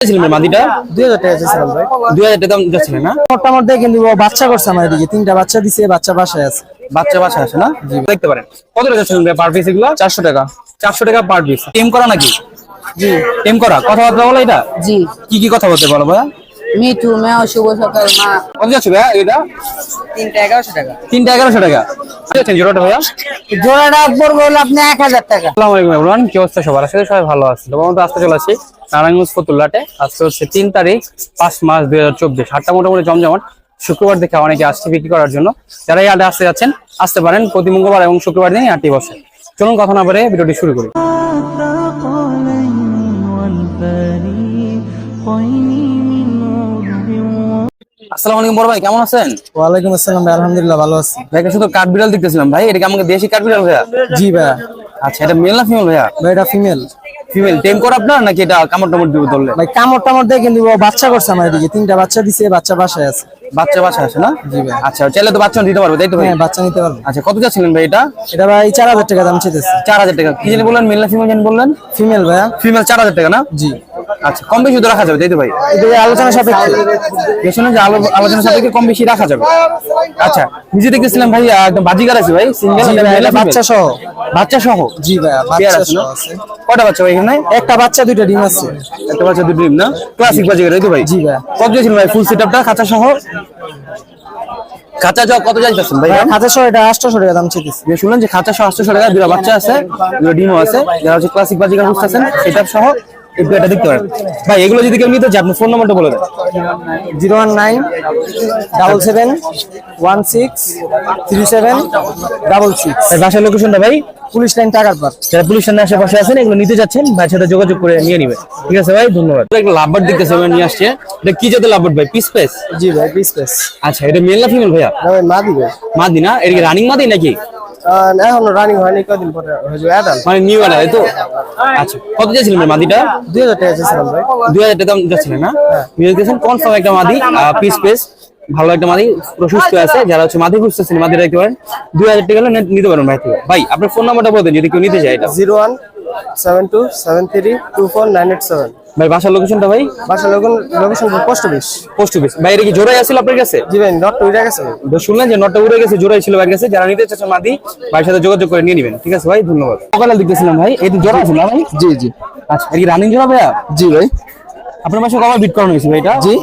ছিলেন মাদিটা দুই হাজার টাকা চেয়েছিলাম ভাই। দুই হাজার টাকা দাম যাচ্ছিলেন না? মোটামুটি কিন্তু ও বাচ্চা করছে আমার এদিকে তিনটা বাচ্চা দিছে বাচ্চা বাসায় আছে। বাচ্চা আছে না? দেখতে পারেন। কত টাকা যাচ্ছিলেন পার পিস এগুলো? চারশো টাকা। চারশো টাকা পার পিস টেম করা নাকি? জি। টেম করা। কথাবার্তা বলো এটা? জি। কি কি কথা বলতে বলো ভাইয়া? মিঠু মেয় শুভ সকাল মা। কত যাচ্ছে ভাইয়া এটা? তিনটা এগারোশো টাকা। তিনটা এগারোশো টাকা। যাচ্ছেন জোড়াটা ভাইয়া? জোড়াটা পড়বে হলো আপনি এক হাজার টাকা। আসসালামু আলাইকুম এভরিওয়ান কি অবস্থা? সবার আসলে সবাই ভালো আছে। তো চলে আসি নারায়ণগঞ্জ ফতুল্লাটে আজকে হচ্ছে তিন তারিখ পাঁচ মাস দুই হাজার চব্বিশ। হাটটা মোটামুটি জমজমাট। শুক্রবার দেখে অনেকে আসছে বিক্রি করার জন্য। যারা এই হাটে আসতে যাচ্ছেন আসতে পারেন প্রতি মঙ্গলবার এবং শুক্রবার দিন হাটটি বসে। চলুন কথা না বলে ভিডিওটি শুরু করি। আসসালামু আলাইকুম বড় ভাই কেমন আছেন? ওয়ালাইকুম আসসালাম ভাই আলহামদুলিল্লাহ ভালো আছি। ভাই শুধু কাঠ বিড়াল দেখতেছিলাম ভাই এটা কি আমাকে দেশি কাঠ বিড়াল ভাইয়া? জি ভাইয়া। আচ্ছা এটা মেল না ফিমেল ভাইয়া? ভাই এটা ফিমেল ফিমেল টেম করে আপনার নাকি এটা কামড় টামড় দিব ধরলে? ভাই কামড় টামড় দিয়ে কিন্তু ও বাচ্চা করছে আমার এদিকে। তিনটা বাচ্চা দিছে বাচ্চা বাসায় আছে। বাচ্চা বাচ্চা আছে না? জি ভাই। আচ্ছা চাইলে তো বাচ্চা দিতে পারবে তাই তো ভাই? হ্যাঁ বাচ্চা নিতে পারবে। আচ্ছা কত যাচ্ছিলেন ভাই এটা? এটা ভাই চার হাজার টাকা দাম চার হাজার টাকা। কি জানি বললেন মেল না ফিমেল জানি বললেন? ফিমেল ভাইয়া। ফিমেল চার হাজার টাকা না? জি। আচ্ছা কম বেশি তো রাখা যাবে তাই তো ভাই? এটা আলোচনা সাপেক্ষে। পেছনে যে আলোচনা সাপেক্ষে কম বেশি রাখা যাবে। আচ্ছা নিজে দেখতেছিলাম ভাই একদম বাজিগার আছে ভাই সিঙ্গেল বাচ্চা সহ বাচ্চা সহ জি ভাইয়া পেয়ার আছে না? বাচ্চা ভাই এখানে? একটা বাচ্চা দুইটা ডিম আছে। একটা বাচ্চা দুটো ডিম না? ক্লাসিক বাজিগার এই তো ভাই? জি ভাই। কত দিয়েছিলেন ভাই ফুল সেটআপটা খাঁচা সহ? খাঁচা যাও কত যাইতেছেন ভাই খাতা সহ এটা আটশোশো টাকা দাম চেয়েছি যে শুনলেন যে খাঁচা সহ আটশো টাকা দুটো বাচ্চা আছে দুটো ডিমও আছে। যারা হচ্ছে ক্লাসিক বাজিগার খুঁজতেছেন সেটআপ সহ। পেয়ারটা দেখতে পারেন। ভাই এগুলো যদি কেউ নিতে চায় আপনি ফোন নাম্বারটা বলে দেন। Zero one nine double seven one six three seven double six. ভাই বাসার লোকেশনটা ভাই? পুলিশ লাইন টাকার পার। যারা পুলিশ থানার আশেপাশে আছেন এগুলো নিতে যাচ্ছেন ভাইয়ের সাথে যোগাযোগ করে নিয়ে নিবে। ঠিক আছে ভাই? ধন্যবাদ। একটা লাভবার্ড দেখতেছে ভাই নিয়ে আসছে। এটা কি জাতের লাভবার্ড ভাই? Piece pace? জি ভাই পিস পিস। আচ্ছা এটা মেল না ফিমেল ভাইয়া? ভাই মা দিবে মাদি না? এটা কি রানিং মাদি নাকি? এখন রানিং হয়নি কদিন পরে হয়ে যাবে অ্যাডাল্ট মানে নিউ আলা তো? আচ্ছা কত চাইছিলেন ভাই মাদিটা? দুই হাজার টাকা চেয়েছিলাম ভাই। দুই হাজার টাকা যাচ্ছিলেন না? নিয়ে গেছেন কনফার্ম একটা মাদি পিস পেস ভালো একটা মাদি পুরো সুস্থ আছে যারা হচ্ছে মাদি খুঁজতেছেন মাদি রাখতে পারেন। দুই হাজার টাকা হলে নিতে পারেন ভাই থেকে ভাই আপনার ফোন নাম্বারটা বলতেন যদি কেউ নিতে চায় এটা। Zero one seven two seven three two four nine eight seven. ভাই বাসার লোকেশনটা ভাই? বাসা location post office post office ভাই এটা কি জোড়াই আসছিল আপনার কাছে? জি ভাই নট উইরা গেছে। ভাই। তো শুনলেন যে নটটা উড়ে গেছে জোড়াই ছিল ভাইয়ের কাছে। যারা নিতে চাচ্ছেন মাদি ভাইয়ের সাথে যোগাযোগ করে নিয়ে নেবেন। ঠিক আছে ভাই ধন্যবাদ। সকালে দেখতেছিলাম ভাই এই জোড়া আছে না ভাই? জি জি। আচ্ছা এই রানিং জোড়া ভাইয়া? জি ভাই। আপনার বাসায় কবার বিট করানো হয়েছে ভাই এটা? জি।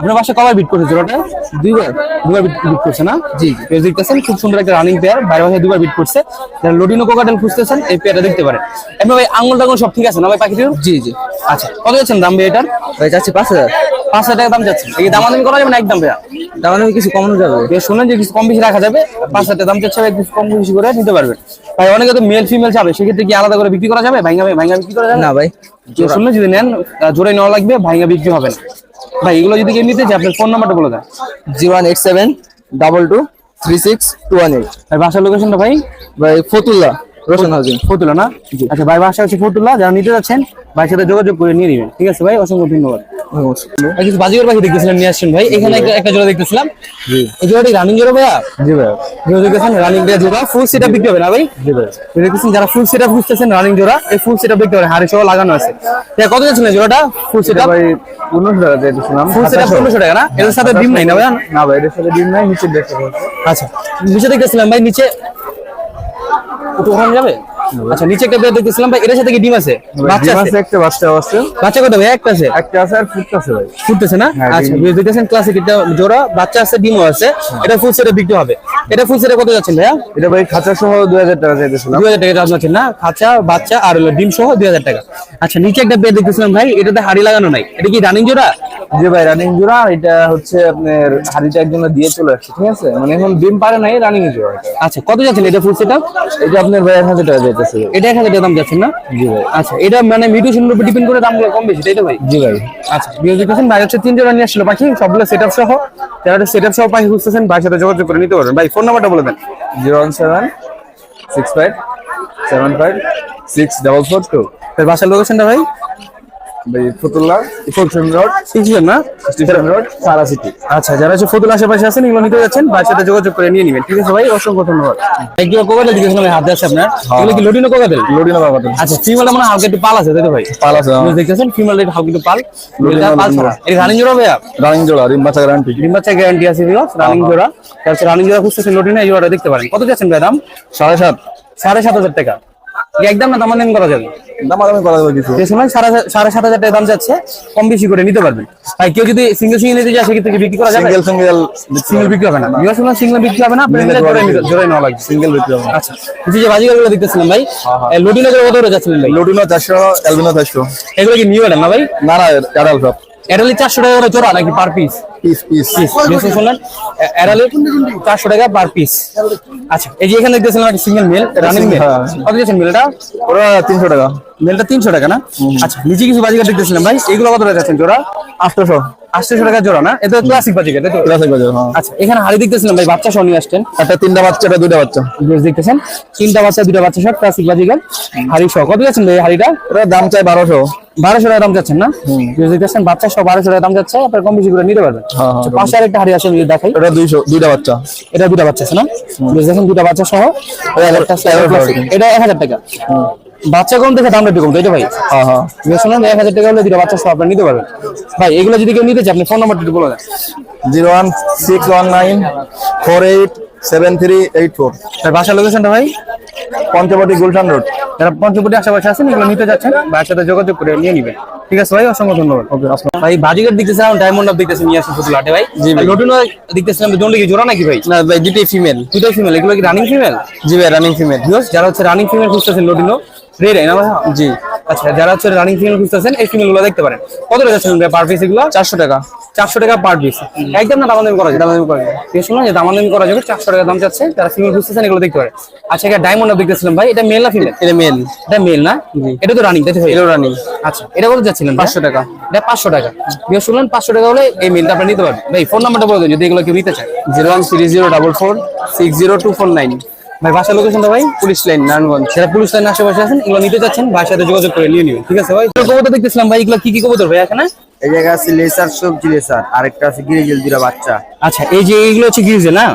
আপনার বাসায় কবার বিট করছে জোড়াটা? দুইবার। দুবার বিট বিট করছে না? জি। জি দেখতেছেন খুব সুন্দর একটা রানিং পেয়ার বাইরে বাসায় দুবার বিট করছে। যারা লোডিনো কোকাটেল খুঁজতেছেন এই পেয়ারটা দেখতে পারেন। এমনি ভাই আঙুল টাঙ্গুল সব ঠিক আছে না ভাই পাখিটির? জি জি। আচ্ছা কত যাচ্ছেন দাম ভাই এটার? ভাই যাচ্ছি পাঁচ হাজার। পাঁচ হাজার টাকা দাম যাচ্ছে। এই দামাদামি করা যাবে না একদম ভাইয়া? দাম আমি কিছু কমানো যাবে। শুনলেন যে কিছু কম বেশি রাখা যাবে পাঁচ হাজার টাকা দাম চাচ্ছে কিছু কম বেশি করে নিতে পারবেন। ভাই অনেকে তো মেল ফিমেল যাবে সেক্ষেত্রে কি আলাদা করে বিক্রি করা যাবে? ভাইঙ্গা ভাইঙ্গা বিক্রি করা যাবে? না ভাই। শুনলেন যদি নেন জোরে নেওয়া লাগবে ভাইঙ্গা বিক্রি হবে না। ভাই এগুলো যদি কেউ নিতে চায় আপনার ফোন নাম্বারটা বলে দেন। Zero one eight seven double two three six two one eight. ভাই বাসার লোকেশনটা ভাই? ভাই ফতুল্লাহ রোশন হাউজিং। ফতুল্লা না? আচ্ছা ভাই বাসা হচ্ছে ফতুল্লা যারা নিতে যাচ্ছেন ভাইয়ের সাথে যোগাযোগ করে নিয়ে নেবেন। ঠিক আছে ভাই? অসংখ্য ধন্যবাদ। কিছু বাজিগর পাখি দেখতেছিলাম নিয়ে আসছেন ভাই। এখানে একটা জোড়া দেখতেছিলাম। এই জোড়াটি রানিং জোড়া ভাইয়া? জি ভাই জোড়া দেখতেছেন রানিং জোড়া। ফুল সেটআপ বিক্রি হবে না ভাই? জি ভাই দেখতেছেন যারা ফুল সেটআপ খুঁজতেছেন রানিং জোড়া এই ফুল সেটআপ দেখতে পারেন হাড়ি সহ লাগানো আছে। এটা কত যাচ্ছিল জোড়াটা? ফুল সেটআপ ভাই পনেরোশো টাকা দিয়ে দিয়েছিলাম। ফুল সেটআপ পনেরোশো টাকা না? এর সাথে ডিম নাই না ভাই না ভাই এটার সাথে ডিম নাই নিচে দেখতে আচ্ছা। নিচে দেখতেছিলাম ভাই নিচে ওখানে যাবে? আচ্ছা নিচে একটা বেড দেখতেছিলাম ভাই এর সাথে কি ডিম আছে? বাচ্চা আছে? একটা বাচ্চা আছে। বাচ্চা কত ভাই? একটা আছে? একটা আছে আর ফুটতেছে ভাই। ফুটতেছে না? হ্যাঁ, আচ্ছা বুঝতেছেন ক্লাসিক এটা জোড়া বাচ্চা আছে ডিমও আছে। এটা ফুল সেটা বিক্রি হবে। এটা ফুল সেটে কত যাচ্ছেন ভাইয়া? এটা ভাই খাঁচা সহ দুই হাজার টাকা চাইতেছিলাম। দুই হাজার টাকা চার্জ আছেন না? খাঁচা বাচ্চা আর হলো ডিম সহ দুই হাজার টাকা। আচ্ছা নিচে একটা বেড দেখতেছিলাম ভাই এটাতে হাড়ি লাগানো নাই। এটা কি রানিং জোড়া? জি ভাই রানিং জোড়া। এটা হচ্ছে আপনার হাড়িটা একজন দিয়ে চলে আসছে ঠিক আছে? মানে এখন ডিম পারে নাই রানিং জোড়া। আচ্ছা কত যাচ্ছেন এটা ফুল সেটআপ এটা আপনার ভাই এক হাজার টাকা যাইতেছে এটা এক হাজার টাকা দাম যাচ্ছেন না? জি ভাই। আচ্ছা এটা মানে মিউটেশনের উপর ডিপেন্ড করে দামগুলো কম বেশি তাই তো ভাই? জি ভাই। আচ্ছা করছেন ভাই হচ্ছে তিন জোড়া নিয়ে আসছিল পাখি সবগুলো সেট সহ যারা সেট সহ পাখি খুঁজতেছেন ভাই সাথে যোগাযোগ করে নিতে পারবেন। ভাই ফোন নাম্বারটা বলে দেন। Zero one seven six five seven five six double four two. বাসার লোকেশনটা ভাই? ফতুল্লা রোড না? স্টেশন রোড সারা সিটি। আচ্ছা যারা হচ্ছে ফতুল আশেপাশে আছেন এগুলো নিতে যাচ্ছেন ভাইয়ের সাথে যোগাযোগ করে নিয়ে নেবেন। ঠিক আছে ভাই অসংখ্য ধন্যবাদ। একগুলো কোকাদের দিকে শুনলাম হাতে আছে আপনার। এগুলো কি লোডিনো বাবা আচ্ছা ফিমেলটা মানে হালকা একটু পাল আছে তাই তো ভাই? পাল আছে আপনি দেখতেছেন ফিমেল একটু হালকা একটু পাল। মেলটা পাল ছাড়া। এই রানিং জোড়া ভাইয়া? রানিং জোড়া রিম বাচ্চা গ্যারান্টি ডিম বাচ্চা গ্যারান্টি আছে রানিং জোড়া। তারপর রানিং জোড়া খুঁজতেছেন লটিনো এই জোড়াটা দেখতে পারেন। কত যাচ্ছেন ভাই দাম? সাড়ে সাত। সাড়ে সাত হাজার টাকা। একদম না দাম করা যাবে দামাদামি করা যাবে কিছু। সময় সাড়ে সাত হাজার টাকা দাম যাচ্ছে কম বেশি করে নিতে পারবেন। ভাই কেউ যদি সিঙ্গেল সিঙ্গেল নিতে যায় সেক্ষেত্রে বিক্রি করা যাবে? সিঙ্গেল সিঙ্গেল সিঙ্গেল বিক্রি হবে না। বিকজ শুনলাম সিঙ্গেল বিক্রি হবে না জোড়াই নেওয়া লাগবে। সিঙ্গেল বিক্রি হবে আচ্ছা কিছু যে বাজিগারগুলো দেখতেছিলাম ভাই লুটিনো করে কত করে যাচ্ছিলেন ভাই? লোডিনো চারশো অ্যালবিনো চারশো। এগুলো কি নিউ না ভাই? না না অ্যাডাল সব এডালি চারশো টাকা করে জোড়া নাকি পার পিস পিস শুনলেন টাকা পার পিস আচ্ছা এই যে এখানে দেখতেছিলাম একটা সিঙ্গেল মিল রানিং মিল। কত দিয়েছেন মিলটা ওরা তিনশো টাকা। মেলটা তিনশো টাকা না? আচ্ছা নিচে কিছু বাজিগার দেখতেছিলাম ভাই এগুলো কত টাকা যাচ্ছেন জোড়া? আটশোশো। আটশোশো টাকা জোড়া না? এটা ক্লাসিক তো? ক্লাসিক হ্যাঁ। আচ্ছা এখানে হাড়ি দেখতেছিলাম ভাই বাচ্চা সহ নিয়ে আসছেন। একটা তিনটা বাচ্চা একটা দুইটা বাচ্চা। বেশ দেখতেছেন। তিনটা বাচ্চা দুটা বাচ্চা সব ক্লাসিক বাজিগার। হাড়ি সহ। কত যাচ্ছেন ভাই হাড়িটা? ওরা দাম চাই বারোশো। বারোশো টাকা দাম যাচ্ছেন না? বেশ দেখতেছেন বাচ্চা সহ বারোশো টাকা দাম যাচ্ছে আপনার কম বেশি করে নিতে পারবেন। হ্যাঁ, হ্যাঁ, আচ্ছা, পাশে আরেকটা হাড়ি আছে দেখাই। এটা দুইশো দুইটা বাচ্চা। এটা দুটা বাচ্চা আছে না? বেশ দেখেন দুটা বাচ্চা সহ। এটা একটা এটা। এটা এক হাজার টাকা। বাচ্চা কম দেখে দামটা একটু কম তাই তো ভাই হ্যাঁ হ্যাঁ। শুনুন এক হাজার টাকা হলে দুটা বাচ্চা সহ আপনি নিতে পারবেন। ভাই এগুলো যদি কেউ নিতে চায় আপনি ফোন নাম্বারটা একটু বলে দেন। Zero one six one nine four eight seven three eight four. ভাই বাসার লোকেশনটা ভাই? পঞ্চবটি গুলশান রোড। যারা পঞ্চবটি আশেপাশে আছেন এগুলো নিতে যাচ্ছেন ভাইয়ের সাথে যোগাযোগ করে নিয়ে নিবেন। ঠিক আছে ভাই অসংখ্য ধন্যবাদ। ওকে ভাই দেখতেছিলাম ডায়মন্ড দেখতেছি নিয়ে আসেন ফুটলাটে ভাই। জি ভাই। লটুনো দেখতেছিলাম দুটো কি জোড়া নাকি ভাই? না ভাই দুটোই ফিমেল দুটোই ফিমেল এগুলো কি রানিং ফিমেল জি ভাই রানিং ফিমেল যারা হচ্ছে রানিং ফিমেল খুঁজতেছেন লটিনো রেড না? জি। আচ্ছা যারা হচ্ছে রানিং ফিমেল খুঁজতেছেন এই ফিমেলগুলো দেখতে পারেন। কত টাকা যাচ্ছেন পার পিস এগুলো? চারশো টাকা। চারশো টাকা পার পিস একদম না দামাদামি করা যায় দামাদামি করা যায় ঠিক শুনুন যে দামাদামি করা যাবে চারশো টাকা দাম চাচ্ছে যারা ফিমেল খুঁজতেছেন এগুলো দেখতে পারেন। আচ্ছা এটা ডায়মন্ড দেখতেছিলাম ভাই এটা মেল না ফিমেল এটা মেল এটা মেল না? এটা তো রানিং তাই ভাই এটাও রানিং আচ্ছা এটা কত যাচ্ছিলেন পাঁচশো টাকা। এটা পাঁচশো টাকা। বিয়ে শুনলেন পাঁচশো টাকা হলে এই মেলটা আপনি নিতে পারবেন। ভাই ফোন নাম্বারটা বলে দেন যদি এগুলো কেউ নিতে চায়। Zero one three zero double four six zero two four nine. ভাই বাসার লোকেশনটা ভাই পুলিশ লাইন নারায়ণগঞ্জ। সেটা পুলিশ লাইন আশেপাশে আছেন এগুলো নিতে চাচ্ছেন ভাই সাথে যোগাযোগ করে নিয়ে নিবেন ঠিক আছে ভাই? কবুতর দেখতেছিলাম ভাই এগুলো কি কি কবুতর ভাই এখানে? এই জায়গায় আছে লেসার সবজি লেসার আরেকটা আছে গিরিজেল দুটা বাচ্চা। আচ্ছা এই যে এইগুলো হচ্ছে গিরিজে না?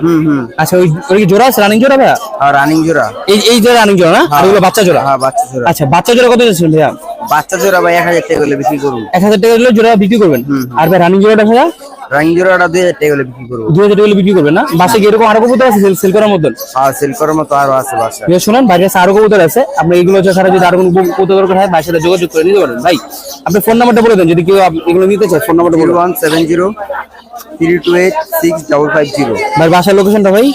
আচ্ছা ওই ওই জোড়া আছে রানিং জোড়া ভাইয়া? আর রানিং জোড়া। এই এই জোড়া রানিং জোড়া না? আর ওগুলো বাচ্চা জোড়া? হ্যাঁ বাচ্চা জোড়া। আচ্ছা বাচ্চা জোড়া কত যাচ্ছেন ভাইয়া? বাচ্চা জোড়া ভাই এক হাজার টাকা হলে বিক্রি এক হাজার টাকা দিলে জোড়া বিক্রি করবেন? আর ভাই রানিং জোড়াটা ভাইয়া? রানিং দুই হাজার টাকা বিক্রি করব। দুই হাজার টাকা বিক্রি করবেন না? বাসে কি এরকম আরও কবুতর আছে সেল করার মতন? সেল করার মতো আরও আছে শুনেন কাছে আরও কবুতর আছে। আপনি এগুলো ছাড়া যদি আরও কোনো কবুতর দরকার হয় ভাইয়ের সাথে যোগাযোগ করে নিতে পারেন। ভাই আপনি ফোন নাম্বারটা বলে দেন। যদি কেউ এগুলো নিতে চায় ফোন নাম্বারটা one seven zero three two eight six double five zero. ভাই বাসার লোকেশনটা ভাই?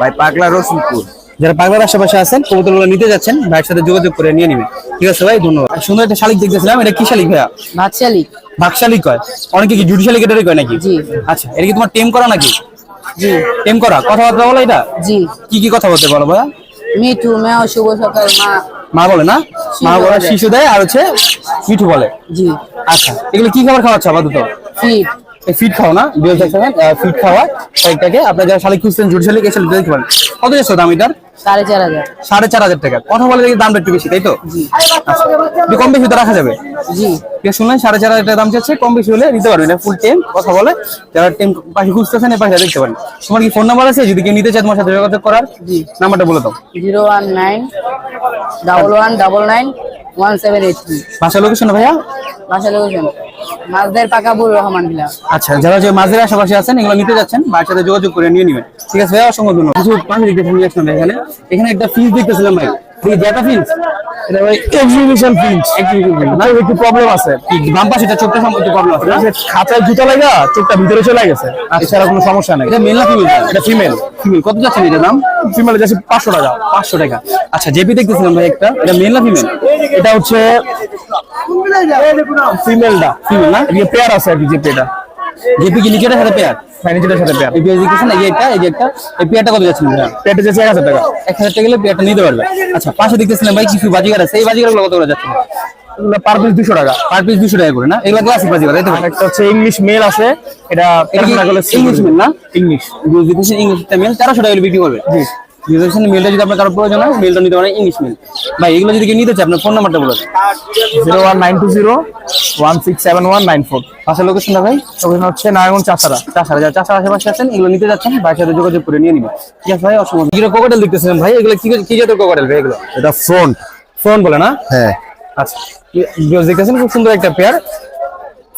ভাই পাগলা রসুলপুর। যারা পাগলার আশেপাশে আছেন কবুতরগুলো নিতে যাচ্ছেন ভাইয়ের সাথে যোগাযোগ করে নিয়ে নেবেন। ঠিক আছে ভাই ধন্যবাদ। সুন্দর একটা শালিক দেখতেছিলাম এটা কি শালিক ভাইয়া? ভাতশালি বাকশালিক কয়? অনেকে কি জুডি শালিক এটারই কয় নাকি? জি। আচ্ছা এটা কি তোমার টেম করা নাকি? জি। টেম করা? কথাবার্তা বলো এটা? জি। কি কি কথা বলতে বলো ভাইয়া? মিঠু মেও শুভ সকাল মা। মা বলে না? মা বলে। শিশু দেয় আর হচ্ছে মিঠু বলে। জি। আচ্ছা এগুলো কি খাবার খাওয়াচ্ছে আপাতত? ফিট। ফিট খাও না দুই হাজার ফিট খাওয়া কয়েকটাকে। আপনার যারা শালিক খুঁজছেন জুড়ি শালিক এসে দেখতে পারেন। কত যাচ্ছে দাম এটার? সাড়ে চার হাজার। সাড়ে চার হাজার টাকা। কথা বলে দেখি দামটা একটু বেশি তাই তো? আচ্ছা, একটু কম বেশি তো রাখা যাবে। জি। শুনলেন সাড়ে চার হাজার টাকা দাম চাচ্ছে কম বেশি হলে নিতে পারবেন ফুল টেম কথা বলে। যারা টেম পাখি খুঁজতেছেন এই পাখি দেখতে পারেন। তোমার কি ফোন নাম্বার আছে? যদি কেউ নিতে চায় তোমার সাথে যোগাযোগ করার জি। নাম্বারটা বলে দাও। Zero one nine double one double nine one seven eight three. বাসা লোকেশন ভাইয়া? বাসা লোকেশন মাছদের পাকাবুর রহমান ভিলা আচ্ছা যারা যে আশেপাশে আছেন এগুলো নিতে যাচ্ছেন ভাইয়ের সাথে যোগাযোগ করে নিয়ে নেবেন। ঠিক আছে ভাইয়া অসংখ্য ধন্যবাদ। কিছু পাখি এখানে। এখানে একটা ফিজ দেখতেছিলাম ভাই। এই ডেটা এটা ভাই এক্সিবিশন এক্সিবিশন না একটু প্রবলেম আছে। কি বাম পাশে এটা চোখটা সম্পর্কে প্রবলেম আছে। না? খাঁচায় জুতা লাগা চোখটা ভিতরে চলে গেছে। এছাড়া কোনো সমস্যা নেই। এটা মেল না ফিমেল এটা ফিমেল ফিমেল কত যাচ্ছে এটার দাম? ফিমেল যাচ্ছে পাঁচশো টাকা। পাঁচশো টাকা। আচ্ছা জেপি দেখতেছিলাম ভাই একটা এটা মেল না ফিমেল এটা হচ্ছে ফিমেলটা ফিমেল না? এদিকে পেয়ার আছে আর কি যে পেয়ারটা জেপি সাথে পেয়ার ফাইনান্সিয়ালের সাথে পেয়ার এই পেয়ার দেখতেছেন এই একটা এই একটা এই পেয়ারটা কত যাচ্ছে পেয়ারটা যাচ্ছে এক হাজার টাকা। এক হাজার টাকা গেলে পেয়ারটা নিতে পারবে। আচ্ছা পাশে দেখতেছিলাম ভাই কিছু বাজিগার আছে? এই বাজিগার কত করে যাচ্ছে? পার পিস দুশো টাকা। পার পিস দুশো টাকা করে না? এগুলো ক্লাসিক বাজিগার তাই তো? একটা হচ্ছে ইংলিশ মেল আছে। এটা ইংলিশ মেল না? ইংলিশ ইংলিশ মেল তেরোশো টাকা বিক্রি করবে। ডিজাইন মেলটা যদি আপনার কারও প্রয়োজন হয় মেলটা নিতে পারেন ইংলিশ মেল ভাই এগুলো যদি কেউ নিতে চায় আপনার ফোন নাম্বারটা বলে দেন। Zero one nine two zero one six seven one nine four. পাশের লোকেশনটা ভাই। ওখানে হচ্ছে নারায়ণ চাষারা। চাষারা যারা চাষার আশেপাশে আছেন এগুলো নিতে যাচ্ছেন ভাইয়ের সাথে যোগাযোগ করে নিয়ে নিবেন। ঠিক আছে ভাই অসম্ভব এগুলো কোকাটেল দেখতেছিলেন ভাই এগুলো কি কি জাতের কোকাটেল ভাই এগুলো? এটা ফ্রন্ট। ফোন বলে না? হ্যাঁ। আচ্ছা। দেখতেছেন খুব সুন্দর একটা পেয়ার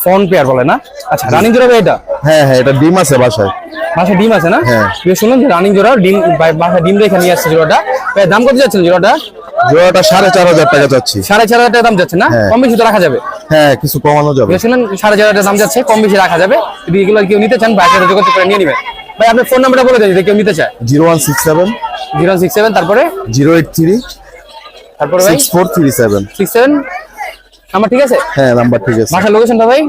ফোন পেয়ার বলে না? আচ্ছা রানিং জোড়া এটা? হ্যাঁ হ্যাঁ এটা ডিম আছে বাসায়। বাসায় ডিম আছে না? হ্যাঁ। যে রানিং জোড়া ডিম বাসায় ডিম রেখে নিয়ে আসছে জোড়াটা। দাম কত যাচ্ছেন জোড়াটা? জোড়াটা সাড়ে চার হাজার টাকা যাচ্ছি। সাড়ে চার হাজার টাকা দাম যাচ্ছে না? হ্যাঁ। কম বেশি তো রাখা যাবে। হ্যাঁ কিছু কমানো যাবে। শুনলেন সাড়ে চার হাজার টাকা দাম যাচ্ছে কম বেশি রাখা যাবে। যদি এগুলো কেউ নিতে চান সাথে যোগাযোগ করে নিয়ে নেবেন ভাই আপনার ফোন নাম্বারটা বলে দেন যদি কেউ নিতে চায়। Zero one six seven. Zero six seven তারপরে? Zero eight three. তারপরে six four three seven. Six seven. আমার ঠিক আছে? হ্যাঁ নাম্বার ঠিক আছে। বাসার লোকেশনটা ভাই?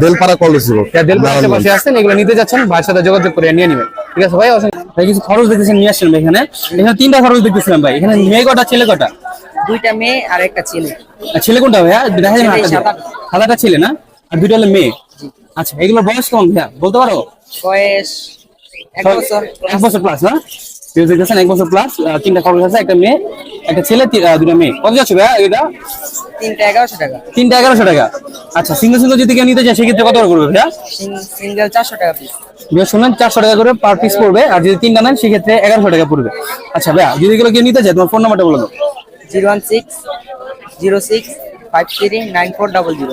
বেলপাড়া কলেজ রোড দেলপুর আশেপাশে আসছেন এগুলো নিতে যাচ্ছেন ভাইয়ের সাথে যোগাযোগ করে নিয়ে নেবেন। ঠিক আছে ভাই ভাই কিছু খরচ দেখতেছেন নিয়ে আসছেন এখানে। এখানে তিনটা খরচ দেখতেছিলাম ভাই। এখানে মেয়ে কটা ছেলে কটা? দুইটা মেয়ে আর একটা ছেলে। আর ছেলে কোনটা ভাইয়া দেখা যায় না ছেলে সাদাটা। সাদাটা ছেলে না? আর দুইটা হলো মেয়ে। আচ্ছা এগুলোর বয়স কেমন ভাইয়া? বলতে পারো? বয়স এক বছর এক বছর প্লাস না? কেউ দেখতেছেন এক বছর প্লাস তিনটা খরচ আছে একটা মেয়ে একটা ছেলে দুটা মেয়ে। কত যাচ্ছে ভাইয়া এটা? তিনটা এগারোশো টাকা। তিনটা এগারোশো টাকা। আচ্ছা সিঙ্গেল সিঙ্গেল যদি কেউ নিতে চায় সেক্ষেত্রে কত করে করবে ভাইয়া? সিঙ্গেল চারশো টাকা পিস বিয়ে শুনলেন চারশো টাকা করে পার পিস পড়বে আর যদি তিনটা নেন সেক্ষেত্রে এগারোশো টাকা পড়বে। আচ্ছা ভাইয়া যদি এগুলো কেউ নিতে চায় তোমার ফোন নাম্বারটা বলে দাও zero one six zero six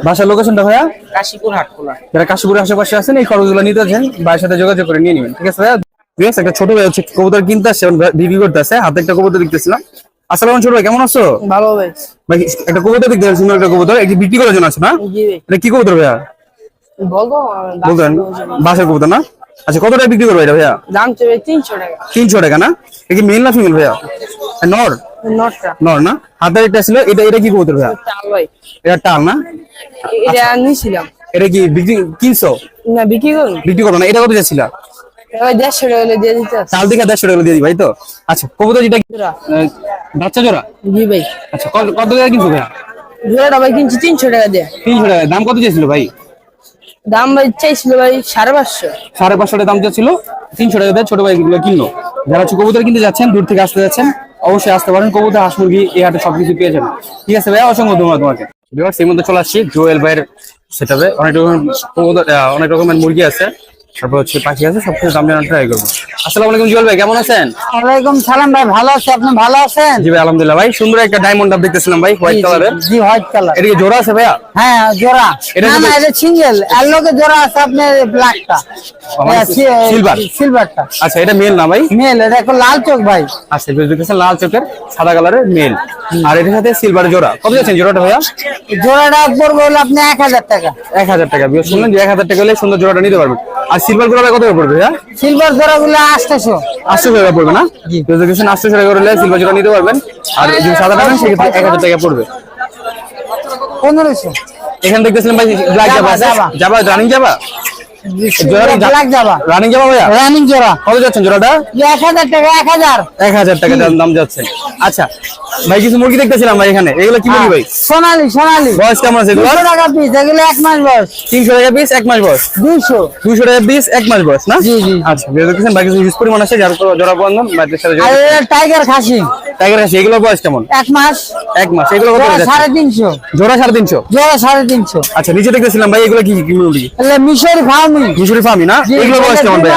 বাসার লোকেশনটা ভাইয়া? কাশীপুর হাটখোলা। যারা কাশীপুরের আশেপাশে আছেন এই খরচগুলো নিতে চান ভাইয়ের সাথে যোগাযোগ করে নিয়ে নেবেন। ঠিক আছে ভাইয়া? ঠিক আছে? একটা ছোট ভাই হচ্ছে কবুতর কিনতে আসছে বিক্রি করতে আসছে হাতে একটা কবুতর দেখতেছিলাম। আসসালাম ছোট ভাই কেমন আছো? ভালো ভাই। একটা কবুতর দেখতে সুন্দর একটা কবুতর। বিক্রি করার জন্য আছে না? এটা কি কবুতর ভাইয়া? বলব? বলতেন বাসার কবুতর না? আচ্ছা কত টাকা বিক্রি করবে এটা ভাইয়া? দাম তিনশো টাকা। তিনশো টাকা না? এটা কি মেল না ফিমেল ভাইয়া? নর? নর না? হাতের একটা ছিল এটা এটা কি কবুতর ভাইয়া? এটা টাল না? এটা নিছিলাম। এটা কি বিক্রি কিনছো? না বিক্রি করুন। বিক্রি করো না এটা কত যাচ্ছিল ওই দেড়শো টাকা দিয়ে দিতে চাল দিকে দেড়শো টাকা দিয়ে দিই ভাই তো? আচ্ছা কবুতর যেটা বাচ্চা জোড়া? জি ভাই। আচ্ছা কত কত টাকা কিনছো জোড়াটা ভাই কিনছি তিনশো টাকা দিয়ে। তিনশো টাকা দাম কত চেয়েছিল ভাই? দাম ভাই চাইছিল ভাই সাড়ে পাঁচশো। সাড়ে পাঁচশো টাকা দাম ছিল তিনশো টাকা দিয়ে ছোট ভাই এগুলো কিনলো। যারা কবুতর কিনতে যাচ্ছেন দূর থেকে আসতে যাচ্ছেন অবশ্যই আসতে পারেন। কবুতর হাঁস মুরগি এই হাটে সবকিছু পেয়ে যাবেন। ঠিক আছে ভাইয়া অসংখ্য ধন্যবাদ তোমাকে। সেই মধ্যে চলে আসছি। জোয়েল ভাইয়ের সেটাবে অনেক রকমের অনেক রকমের মুরগি আছে। তারপর হচ্ছে পাখি আছে দাম জানার ট্রাই করব। আসসালামু আলাইকুম জুয়েল ভাই কেমন আছেন? ওয়ালাইকুম সালাম ভাই ভালো আছে আপনি ভালো আছেন? জি ভাই আলহামদুলিল্লাহ ভাই সুন্দর একটা ডায়মন্ড দেখতেছিলাম ভাই হোয়াইট কালারের জি হোয়াইট কালার এটা কি জোড়া আছে ভাইয়া? হ্যাঁ জোড়া। এটা না এটা সিঙ্গেল এর লগে জোড়া আছে আপনার ব্ল্যাকটা silver? সিলভারটা আচ্ছা এটা মেল না ভাই? মেল এটা এখন লাল চোখ ভাই। আচ্ছা দেখতেছেন লাল চোখের সাদা কালারের মেল আর এটার সাথে সিলভার জোড়া। কত যাচ্ছেন জোড়াটা ভাইয়া? জোড়াটা পড়বে হলো আপনি এক হাজার টাকা। এক হাজার টাকা বিয়ে শুনলেন যে এক হাজার টাকা হলে সুন্দর জোড়াটা নিতে পারবেন। আর সিলভার গোড়া কত পড়বে হ্যাঁ সিলভার জোড়া গুলো আটশোশো। আটশো টাকা পড়বে না? দেখেছেন আটশো টাকা করে সিলভার জোড়া নিতে পারবেন। আর যদি সাদা নেন সেক্ষেত্রে এক হাজার টাকা পড়বে। এখান থেকে দেখতেছিলাম ভাই যাবা যাবা। Java running black Java running Java ভাইয়া? রানিং জোড়া। কত যাচ্ছেন জোড়াটা? এক হাজার টাকা এক হাজার। এক হাজার টাকা দাম- দাম যাচ্ছে। আচ্ছা ভাই কিছু মুরগি দেখতেছিলাম ভাই এখানে। এগুলো কি মুরগি ভাই? সোনালি সোনালি। বয়স কেমন আছে দুশো টাকা পিস এগুলো এক মাস বয়স। তিনশো টাকা পিস এক মাস বয়স। দুশো দুশো টাকা পিস এক মাস বয়স না? জি, জি। আচ্ছা হিউজ পরিমাণ আছে যার জোড়া এটা টাইগার খাসি। টাইগার আছে এগুলো বয়স কেমন? এক মাস। এক মাস এগুলো কত জোড়া করে যাচ্ছে? সাড়ে তিনশো। জোড়া সাড়ে তিনশো? জোড়া সাড়ে তিনশো। আচ্ছা নিচে দেখতেছিলাম ভাই এগুলো কি কি মুরগি মিশরি ফার্মি। মিশরি ফার্মি না? এগুলো বয়স কেমন ভাই?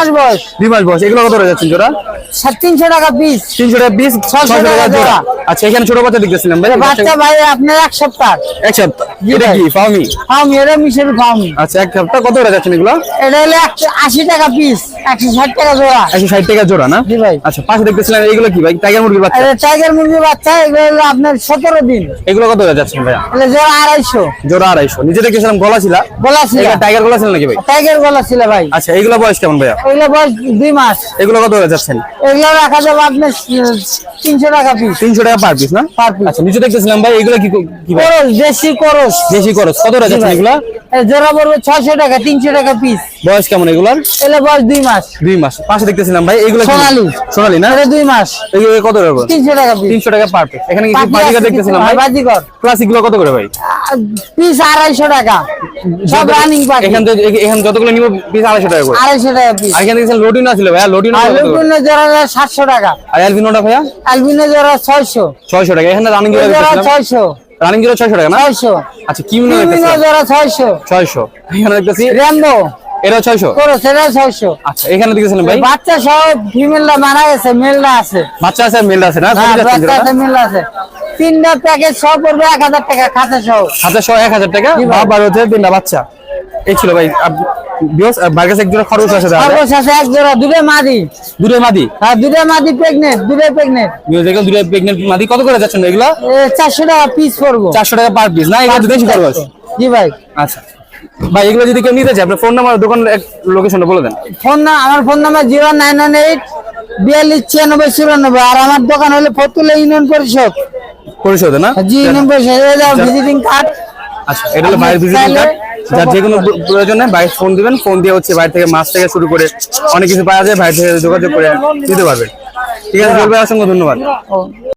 দুই মাস বয়স এগুলো কত করে জোড়া? তিনশো টাকা পিস তিনশো টাকা পিস ছশো টাকা টাকা জোড়া। জোড়া। আচ্ছা এখানে ছোট বাচ্চা দেখতেছিলাম ভাই বাচ্চা ভাই আপনার এক সপ্তাহ। এক সপ্তাহ। এটা কি ফার্মি? ফার্মি এটা মিশরি ফার্মি। আচ্ছা এক সপ্তাহ কত করে যাচ্ছেন এগুলো? এটা হলো একশো আশি টাকা পিস একশো ষাট টাকা জোড়া। একশো ষাট টাকা জোড়া না? জি ভাই। আচ্ছা পাশে দেখতেছিলাম এগুলো কি ভাই? টাইগার মুরগির বাচ্চা। টাইগার মুরগির বাচ্চা এগুলো হলো আপনার সতেরো দিন। এগুলো কত করে যাচ্ছেন ভাইয়া? জোড়া আড়াইশো। জোড়া আড়াইশো। নিচে দেখতেছিলাম গলা ছিল? গলা ছিল। টাইগার গলা ছিল নাকি ভাই? টাইগার গলা ছিল ভাই। আচ্ছা এগুলো বয়স কেমন ভাইয়া? এগুলো বয়স দুই মাস। এগুলো কত করে যাচ্ছেন? এগুলো রাখা যাবে আপনার তিনশো টাকা পিস তিনশো টাকা পার পিস না? পার পিস আচ্ছা নিচে দেখতেছিলাম ভাই এগুলো কি কি ভাই? করস দেশি করস। কত যাচ্ছেন ভাই। এগুলো? জোড়া পড়বে ছয়শো টাকা তিনশো টাকা পিস বয়স কেমন এগুলোর? এলে বয়স দুই মাস। দুই মাস। পাশে দেখতেছিলাম ভাই এগুলো? সোনালী। সোনালী না? দুই মাস। এগুলো কত তিনশো টাকা পিস তিনশো টাকা পার পিস এখানে কিছু বাজিকার দেখতেছিলাম ভাই। বাজিকর ক্লাসিকগুলো কত করে ভাই? পিস আড়াইশো টাকা। সব রানিং পাখি এখান থেকে এখান যতগুলো নিব পিস আড়াইশো টাকা করে। আড়াইশো টাকা পিস আর এখানে দেখছেন লোডিনো ছিল ভাইয়া লোডিনো আর কত জোড়া সাতশো টাকা। আর অ্যালবিনোটা ভাইয়া? অ্যালবিনো জোড়া ছয়শো। ছয়শো টাকা। এখানে রানিং জোড়া জোড়া দেখতেছিলাম। ছয়শো। রানিং জোড়া ছয়শো টাকা না? ছয়শো। আচ্ছা কি বিভিন্ন দেখতেছিলাম। জোড়া ছয়শো। ছয়শো। এখানে দেখতেছি র্যাম্বো এটা ছয়শো? করো সেটা ছয়শো। আচ্ছা এখানে ভাই? বাচ্চা সহ ফিমেলটা মারা গেছে মেলটা আছে। বাচ্চা আছে মেল আছে না? হ্যাঁ, বাচ্চা আছে মেল আছে। তিনটা প্যাকেজ সহ পড়বে এক হাজার টাকা খাতা সহ। শো এক হাজার টাকা? জি ভাই। হচ্ছে তিনটা বাচ্চা। এই ছিল ভাই বিয়স বার্গাস এক জোড়া খরচ আছে তাহলে? খরচ আছে এক জোড়া দুটো মাদি। দুটো মাদি? হ্যাঁ দুটো মাদি প্রেগনেন্ট দুটো প্রেগনেন্ট বিয়স দেখলাম দুটো প্রেগনেন্ট মাদি। কত করে যাচ্ছেন এগুলো? চারশো টাকা পিস পড়ব। চারশো টাকা পার পিস না? এগুলো বেশি খরচ জি ভাই। আচ্ছা। ভাই এগুলো যদি কেউ নিতে চায় আপনার ফোন নাম্বার দোকান লোকেশনটা বলে দেন। ফোন না আমার phone number zero nine one eight বিয়াল্লিশ ছিয়ানব্বই চুরানব্বই। আর আমার দোকান হলো ফতুল্লা ইউনিয়ন পরিষদ। পরিশোধ না? জি ইউনিয়ন পরিষদ। ভিজিটিং কার্ড আচ্ছা এটা হলো বাইরের ভিজিটিং কার্ড যার যে কোনো প্র- বাইরে ফোন দিবেন। ফোন দিয়ে হচ্ছে বাইরে থেকে মাছ থেকে শুরু করে অনেক কিছু পাওয়া যায়। বাইরে থেকে যোগাযোগ করে নিতে পারবেন। ঠিক আছে অসংখ্য ধন্যবাদ।